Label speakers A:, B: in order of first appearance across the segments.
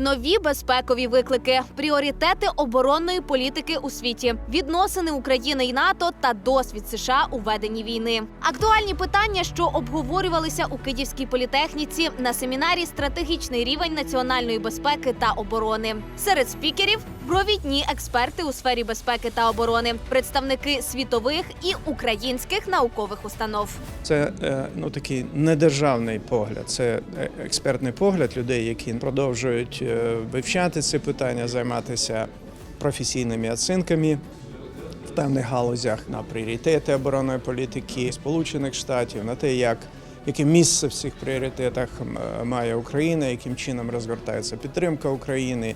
A: Нові безпекові виклики, пріоритети оборонної політики у світі, відносини України і НАТО та досвід США у веденні війни. Актуальні питання, що обговорювалися у Київській політехніці на семінарі Стратегічний рівень національної безпеки та оборони. Серед спікерів провідні експерти у сфері безпеки та оборони, представники світових і українських наукових установ.
B: Це е, ну такий недержавний погляд. Це е, експертний погляд людей, які продовжують е, вивчати ці питання, займатися професійними оцінками в певних галузях на пріоритети оборонної політики Сполучених Штатів, на те, як яке місце в цих пріоритетах має Україна, яким чином розгортається підтримка України,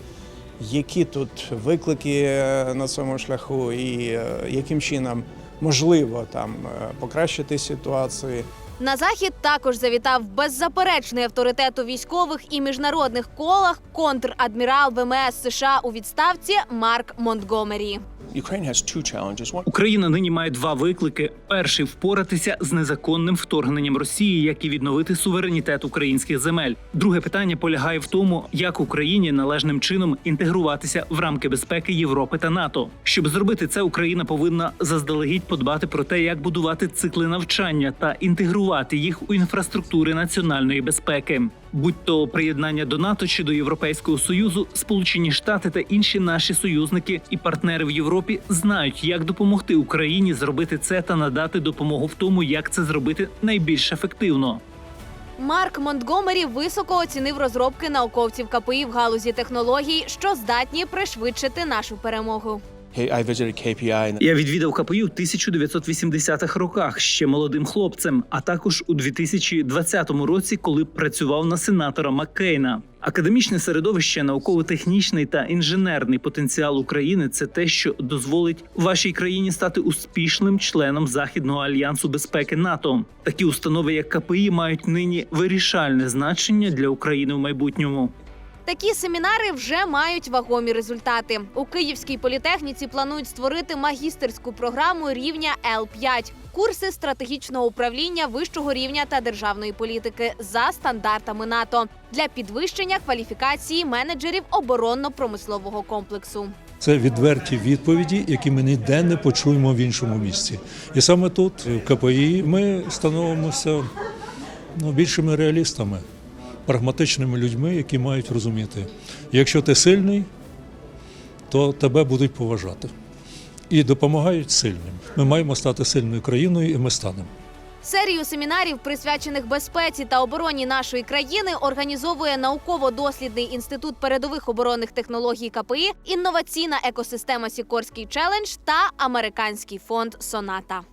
B: які тут виклики е, на цьому шляху, і е, яким чином можливо там е, покращити ситуацію.
A: На захід також завітав беззаперечний авторитет у військових і міжнародних колах контр-адмірал ВМС США у відставці Марк Монтгомері.
C: Україна нині має два виклики: перший впоратися з незаконним вторгненням Росії, як і відновити суверенітет українських земель. Друге питання полягає в тому, як Україні належним чином інтегруватися в рамки безпеки Європи та НАТО. Щоб зробити це, Україна повинна заздалегідь подбати про те, як будувати цикли навчання та інтегрувати їх у інфраструктури національної безпеки. Будь то приєднання до НАТО чи до Європейського союзу, Сполучені Штати та інші наші союзники і партнери в Європі знають, як допомогти Україні зробити це та надати допомогу в тому, як це зробити найбільш ефективно.
A: Марк Монтгомері високо оцінив розробки науковців КПІ в галузі технологій, що здатні пришвидшити нашу перемогу.
C: Я відвідав КПІ у 1980-х роках ще молодим хлопцем, а також у 2020 році, коли працював на сенатора Маккейна. Академічне середовище, науково-технічний та інженерний потенціал України це те, що дозволить вашій країні стати успішним членом Західного альянсу безпеки НАТО. Такі установи, як КПІ, мають нині вирішальне значення для України в майбутньому.
A: Такі семінари вже мають вагомі результати. У Київській політехніці планують створити магістерську програму рівня Л5 – курси стратегічного управління вищого рівня та державної політики за стандартами НАТО для підвищення кваліфікації менеджерів оборонно-промислового комплексу.
D: Це відверті відповіді, які ми ніде не почуємо в іншому місці. І саме тут, в КПІ, ми становимося ну, більшими реалістами, прагматичними людьми, які мають розуміти, якщо ти сильний, то тебе будуть поважати. І допомагають сильним. Ми маємо стати сильною країною, і ми станемо.
A: Серію семінарів, присвячених безпеці та обороні нашої країни, організовує науково-дослідний інститут передових оборонних технологій КПІ, інноваційна екосистема Сікорський челендж та американський фонд Соната.